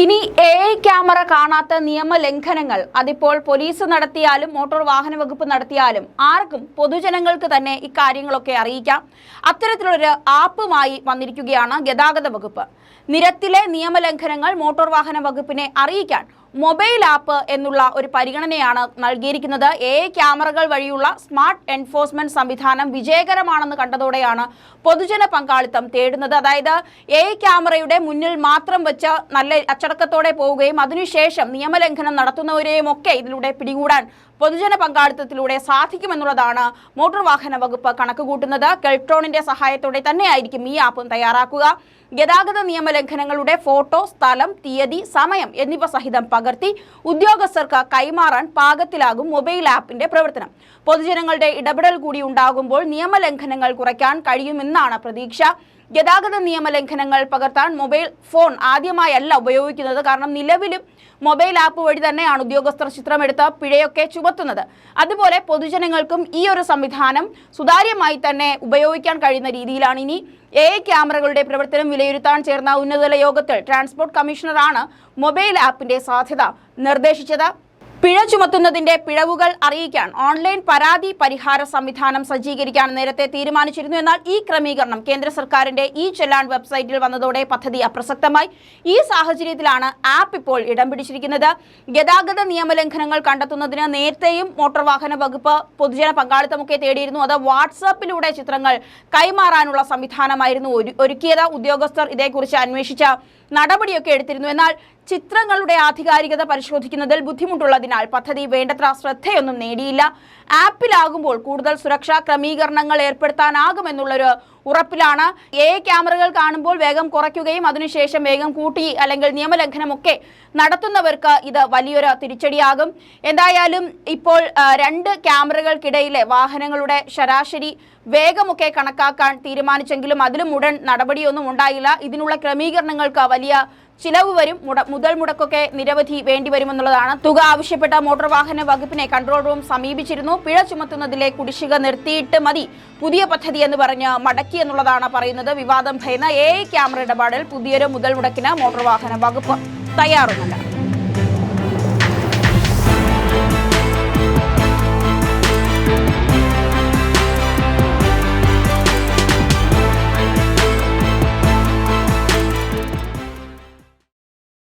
ഇനി A I camera കാണാത്ത നിയമലംഘനങ്ങൾ അതിപ്പോൾ പോലീസ് നടത്തിയാലും മോട്ടോർ വാഹന വകുപ്പ് നടത്തിയാലും ആർക്കും പൊതുജനങ്ങൾക്ക് തന്നെ ഇക്കാര്യങ്ങളൊക്കെ അറിയിക്കാം. അത്തരത്തിലൊരു ആപ്പുമായി വന്നിരിക്കുകയാണ് ഗതാഗത വകുപ്പ്. നിരത്തിലെ നിയമലംഘനങ്ങൾ മോട്ടോർ വാഹന വകുപ്പിനെ അറിയിക്കാൻ മൊബൈൽ ആപ്പ് എന്നുള്ള ഒരു പരിഗണനയാണ് നൽകിയിരിക്കുന്നത്. എ ക്യാമറകൾ വഴിയുള്ള സ്മാർട്ട് എൻഫോഴ്സ്മെന്റ് സംവിധാനം വിജയകരമാണെന്ന് കണ്ടതോടെയാണ് പൊതുജന പങ്കാളിത്തം തേടുന്നത്. അതായത് എ ക്യാമറയുടെ മുന്നിൽ മാത്രം വെച്ച് നല്ല അച്ചടക്കത്തോടെ പോവുകയും അതിനുശേഷം നിയമലംഘനം നടത്തുന്നവരെയും ഒക്കെ ഇതിലൂടെ പിടികൂടാൻ പൊതുജന പങ്കാളിത്തത്തിലൂടെ സാധിക്കുമെന്നുള്ളതാണ് മോട്ടോർ വാഹന വകുപ്പ് കണക്കുകൂട്ടുന്നത്. കെൽട്രോണിന്റെ സഹായത്തോടെ തന്നെയായിരിക്കും ഈ ആപ്പും തയ്യാറാക്കുക. ഗതാഗത നിയമലംഘനങ്ങളുടെ ഫോട്ടോ സ്ഥലം തീയതി സമയം എന്നിവ സഹിതം പകർത്തി ഉദ്യോഗസ്ഥർക്ക് കൈമാറാൻ പാകത്തിലാകും മൊബൈൽ ആപ്പിന്റെ പ്രവർത്തനം. പൊതുജനങ്ങളുടെ ഇടപെടൽ കൂടി ഉണ്ടാകുമ്പോൾ നിയമലംഘനങ്ങൾ കുറയ്ക്കാൻ കഴിയുമെന്നാണ് പ്രതീക്ഷ. ഗതാഗത നിയമ ലംഘനങ്ങൾ പകർത്താൻ മൊബൈൽ ഫോൺ ആദ്യമായല്ല ഉപയോഗിക്കുന്നത്. കാരണം നിലവിലും മൊബൈൽ ആപ്പ് വഴി തന്നെയാണ് ഉദ്യോഗസ്ഥർ ചിത്രമെടുത്ത് പിഴയൊക്കെ ചുമത്തുന്നത്. അതുപോലെ പൊതുജനങ്ങൾക്കും ഈ ഒരു സംവിധാനം സുതാര്യമായി തന്നെ ഉപയോഗിക്കാൻ കഴിയുന്ന രീതിയിലാണ്. ഇനി എ ക്യാമറകളുടെ പ്രവർത്തനം വിലയിരുത്താൻ ചേർന്ന ഉന്നതതല യോഗത്തിൽ ട്രാൻസ്പോർട്ട് കമ്മീഷണറാണ് മൊബൈൽ ആപ്പിന്റെ സാധ്യത നിർദ്ദേശിച്ചത്. പിഴ ചുമത്തുന്നതിന്റെ പിഴവുകൾ അറിയിക്കാൻ ഓൺലൈൻ പരാതി പരിഹാര സംവിധാനം സജ്ജീകരിക്കാൻ നേരത്തെ തീരുമാനിച്ചിരുന്നു. എന്നാൽ ഈ ക്രമീകരണം കേന്ദ്ര സർക്കാരിന്റെ ഇ ചെല്ലാൻ വെബ്സൈറ്റിൽ വന്നതോടെ പദ്ധതി അപ്രസക്തമായി. ഈ സാഹചര്യത്തിലാണ് ആപ്പ് ഇപ്പോൾ ഇടം പിടിച്ചിരിക്കുന്നത്. ഗതാഗത നിയമലംഘനങ്ങൾ കണ്ടെത്തുന്നതിന് നേരത്തെയും മോട്ടോർ വാഹന വകുപ്പ് പൊതുജന പങ്കാളിത്തമൊക്കെ തേടിയിരുന്നു. അത് വാട്സാപ്പിലൂടെ ചിത്രങ്ങൾ കൈമാറാനുള്ള സംവിധാനമായിരുന്നു ഒരു- ഒരുക്കിയത്. ഉദ്യോഗസ്ഥർ ഇതേക്കുറിച്ച് അന്വേഷിച്ച നടപടിയൊക്കെ എടുത്തിരുന്നു. എന്നാൽ ചിത്രങ്ങളുടെ ആധികാരികത പരിശോധിക്കുന്നതിൽ ബുദ്ധിമുട്ടുള്ളതിനാൽ പദ്ധതി വേണ്ടത്ര ശ്രദ്ധയൊന്നും നേടിയില്ല. ആപ്പിലാകുമ്പോൾ കൂടുതൽ സുരക്ഷാ ക്രമീകരണങ്ങൾ ഏർപ്പെടുത്താനാകുമെന്നുള്ളൊരു ഉറപ്പിലാണ്. എ ക്യാമറകൾ കാണുമ്പോൾ വേഗം കുറയ്ക്കുകയും അതിനുശേഷം വേഗം കൂട്ടി അല്ലെങ്കിൽ നിയമലംഘനമൊക്കെ നടത്തുന്നവർക്ക് ഇത് വലിയൊരു തിരിച്ചടിയാകും. എന്തായാലും ഇപ്പോൾ രണ്ട് ക്യാമറകൾക്കിടയിലെ വാഹനങ്ങളുടെ ശരാശരി വേഗമൊക്കെ കണക്കാക്കാൻ തീരുമാനിച്ചെങ്കിലും അതിലും ഉടൻ നടപടിയൊന്നും ഉണ്ടായില്ല. ഇതിനുള്ള ക്രമീകരണങ്ങൾക്ക് വലിയ ചിലവ് വരും. മുതൽ മുടക്കൊക്കെ നിരവധി വേണ്ടിവരുമെന്നുള്ളതാണ് തുക ആവശ്യപ്പെട്ട മോട്ടോർ വാഹന വകുപ്പിനെ കൺട്രോൾ റൂം സമീപിച്ചിരുന്നു. പിഴ ചുമത്തുന്നതിലെ കുടിശ്ശിക നിർത്തിയിട്ട് മതി. പുതിയ പദ്ധതി എന്ന് പറഞ്ഞ് മടക്കി എന്നുള്ളതാണ് പറയുന്നത് വിവാദം ഭയന്ന എ ക്യാമറ ഇടപാടിൽ പുതിയൊരു മുതൽ മുടക്കിന് മോട്ടോർ വാഹന വകുപ്പ് തയ്യാറുമല്ല